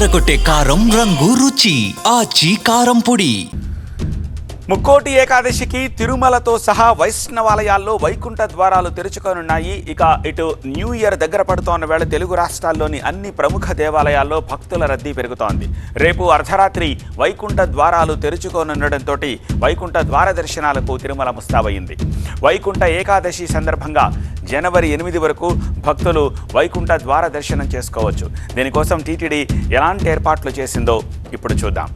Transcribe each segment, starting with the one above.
అదరగొట్టే కారం రంగు రుచి ఆచి కారం పొడి. ముక్కోటి ఏకాదశికి తిరుమలతో సహా వైష్ణవాలయాల్లో వైకుంఠ ద్వారాలు తెరుచుకోనున్నాయి. ఇక ఇటు న్యూ ఇయర్ దగ్గర పడుతోన్న వేళ తెలుగు రాష్ట్రాల్లోని అన్ని ప్రముఖ దేవాలయాల్లో భక్తుల రద్దీ పెరుగుతోంది. రేపు అర్ధరాత్రి వైకుంఠ ద్వారాలు తెరుచుకోనుండటంతో వైకుంఠ ద్వార దర్శనాలకు తిరుమల ముస్తాబయింది. వైకుంఠ ఏకాదశి సందర్భంగా జనవరి ఎనిమిది వరకు భక్తులు వైకుంఠ ద్వార దర్శనం చేసుకోవచ్చు. దీనికోసం టీటీడీ ఎలాంటి ఏర్పాట్లు చేసిందో ఇప్పుడు చూద్దాం.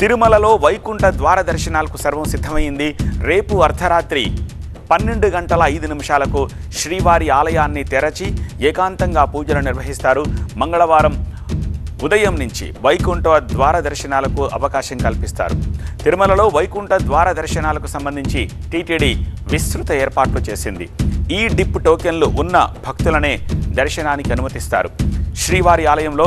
తిరుమలలో వైకుంఠ ద్వార దర్శనాలకు సర్వం సిద్ధమైంది. రేపు అర్ధరాత్రి పన్నెండు గంటల ఐదు నిమిషాలకు శ్రీవారి ఆలయాన్ని తెరచి ఏకాంతంగా పూజలు నిర్వహిస్తారు. మంగళవారం ఉదయం నుంచి వైకుంఠ ద్వార దర్శనాలకు అవకాశం కల్పిస్తారు. తిరుమలలో వైకుంఠ ద్వార దర్శనాలకు సంబంధించి టీటీడీ విస్తృత ఏర్పాట్లు చేసింది. ఈ డిప్ టోకెన్లు ఉన్న భక్తులనే దర్శనానికి అనుమతిస్తారు. శ్రీవారి ఆలయంలో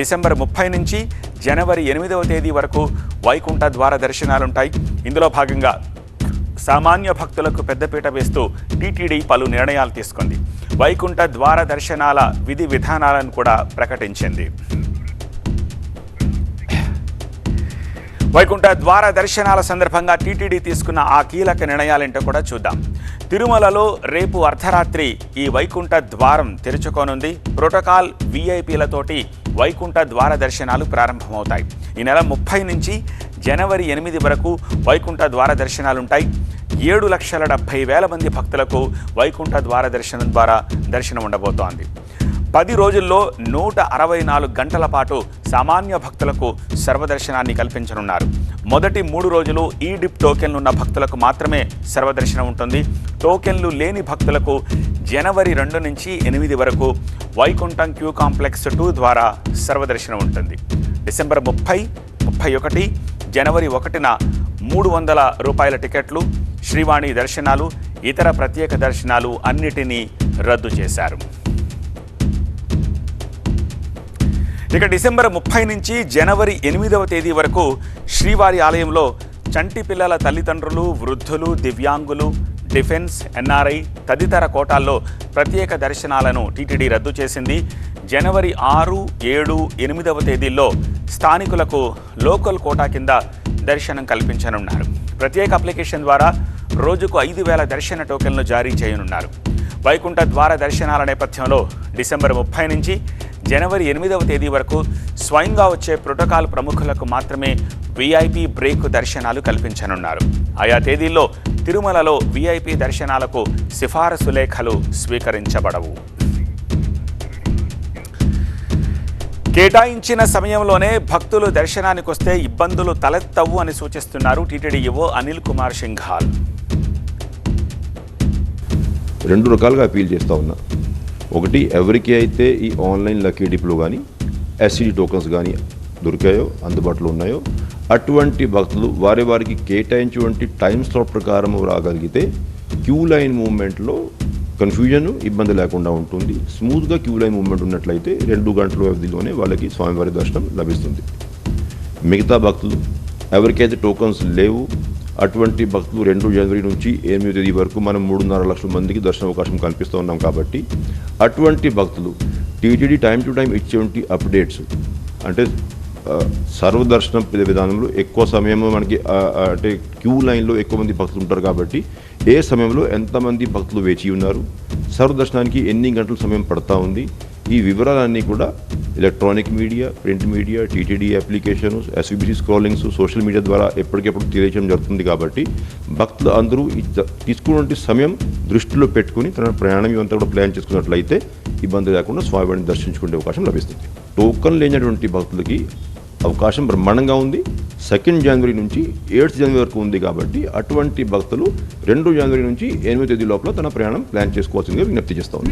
డిసెంబర్ ముప్పై నుంచి జనవరి ఎనిమిదవ తేదీ వరకు వైకుంఠ ద్వార దర్శనాలుంటాయి. ఇందులో భాగంగా సామాన్య భక్తులకు పెద్దపీట వేస్తూ టీటీడీ పలు నిర్ణయాలు తీసుకుంది. వైకుంఠ ద్వార దర్శనాల విధి విధానాలను కూడా ప్రకటించింది. వైకుంఠ ద్వార దర్శనాల సందర్భంగా టీటీడీ తీసుకున్న ఆ కీలక నిర్ణయాలేంటో కూడా చూద్దాం. తిరుమలలో రేపు అర్ధరాత్రి ఈ వైకుంఠ ద్వారం తెరుచుకోనుంది. ప్రోటోకాల్ విఐపీలతోటి వైకుంఠ ద్వార దర్శనాలు ప్రారంభమవుతాయి. ఈ నెల ముప్పై నుంచి జనవరి ఎనిమిది వరకు వైకుంఠ ద్వార దర్శనాలుంటాయి. ఏడు లక్షల డెబ్భై వేల మంది భక్తులకు వైకుంఠ ద్వార దర్శనం ద్వారా దర్శనం ఉండబోతోంది పది రోజుల్లో నూట అరవై నాలుగు గంటల పాటు సామాన్య భక్తులకు సర్వదర్శనాన్ని కల్పించనున్నారు. మొదటి మూడు రోజులు ఈ డిప్ టోకెన్లు ఉన్న భక్తులకు మాత్రమే సర్వదర్శనం ఉంటుంది. టోకెన్లు లేని భక్తులకు జనవరి రెండు నుంచి ఎనిమిది వరకు వైకుంఠం క్యూ కాంప్లెక్స్ టూ ద్వారా సర్వదర్శనం ఉంటుంది. డిసెంబర్ ముప్పై ముప్పై ఒకటి జనవరి ఒకటిన మూడు వందల రూపాయల టికెట్లు శ్రీవాణి దర్శనాలు ఇతర ప్రత్యేక దర్శనాలు అన్నిటినీ రద్దు చేశారు. ఇక డిసెంబర్ ముప్పై నుంచి జనవరి ఎనిమిదవ తేదీ వరకు శ్రీవారి ఆలయంలో చంటి పిల్లల తల్లిదండ్రులు వృద్ధులు దివ్యాంగులు డిఫెన్స్ ఎన్ఆర్ఐ తదితర కోటాల్లో ప్రత్యేక దర్శనాలను టీటీడీ రద్దు చేసింది. జనవరి ఆరు ఏడు ఎనిమిదవ తేదీల్లో స్థానికులకు లోకల్ కోటా కింద దర్శనం కల్పించనున్నారు. ప్రత్యేక అప్లికేషన్ ద్వారా రోజుకు ఐదు వేల దర్శన టోకెన్లు జారీ చేయనున్నారు. వైకుంఠ ద్వార దర్శనాల నేపథ్యంలో డిసెంబర్ ముప్పై నుంచి జనవరి ఎనిమిదవ తేదీ వరకు స్వయంగా వచ్చే ప్రోటోకాల్ ప్రముఖులకు మాత్రమే వీఐపీ బ్రేక్ దర్శనాలు కల్పించనున్నారు. ఆయా తేదీల్లో తిరుమలలో వీఐపీ దర్శనాలకు సిఫారసు లేఖలు స్వీకరించబడవు. కేటాయించిన సమయంలోనే భక్తులు దర్శనానికి వస్తే ఇబ్బందులు తలెత్తవు అని సూచిస్తున్నారు టీటీడీ ఈవో అనిల్ కుమార్ సింఘాల్. రెండు రకాలుగా అపీల్ చేస్తూ ఉన్నా. ఒకటి ఎవరికి అయితే ఈ ఆన్లైన్ లక్కీ డిప్లో కానీ ఎస్సీడీ టోకన్స్ కానీ దొరికాయో అందుబాటులో ఉన్నాయో అటువంటి భక్తులు వారి వారికి కేటాయించినటువంటి టైం స్లాట్ ప్రకారం రాగలిగితే క్యూ లైన్ మూవ్మెంట్లో కన్ఫ్యూజన్ ఇబ్బంది లేకుండా ఉంటుంది. స్మూత్గా క్యూ లైన్ మూవ్మెంట్ ఉన్నట్లయితే రెండు గంటల వ్యవధిలోనే వాళ్ళకి స్వామివారి దర్శనం లభిస్తుంది. మిగతా భక్తులు ఎవరికైతే టోకన్స్ లేవు అటువంటి భక్తులు రెండు జనవరి నుంచి ఎనిమిది తేదీ వరకు మనం మూడున్నర లక్షల మందికి దర్శన అవకాశం కల్పిస్తూ ఉన్నాం కాబట్టి అటువంటి భక్తులు టీటీడీ టైం టు టైం ఇచ్చేటువంటి అప్డేట్స్ అంటే సర్వదర్శనం విధానంలో ఎక్కువ సమయంలో మనకి అంటే క్యూ లైన్లో ఎక్కువ మంది భక్తులు ఉంటారు కాబట్టి ఏ సమయంలో ఎంతమంది భక్తులు వేచి ఉన్నారు సర్వదర్శనానికి ఎన్ని గంటల సమయం పడతా ఉంది ఈ వివరాలన్నీ కూడా electronic media print media TTD application SVBC scrollings social media ద్వారా ఎప్పటికెప్పుడు తెలియజేయడం జరుగుతుంది కాబట్టి భక్తులు అందరూ తీసుకున్నటువంటి సమయం దృష్టిలో పెట్టుకుని తన ప్రయాణం ఇవంతా కూడా ప్లాన్ చేసుకున్నట్లయితే ఇబ్బంది లేకుండా స్వామివారిని దర్శించుకునే అవకాశం లభిస్తుంది. టోకన్ లేనటువంటి భక్తులకి అవకాశం బ్రహ్మాండంగా ఉంది. సెకండ్ జనవరి నుంచి ఎయిత్ జనవరి వరకు ఉంది కాబట్టి అటువంటి భక్తులు రెండు జనవరి నుంచి ఎనిమిది తేదీ లోపల తన ప్రయాణం ప్లాన్ చేసుకోవాల్సిందిగా విజ్ఞప్తి చేస్తూ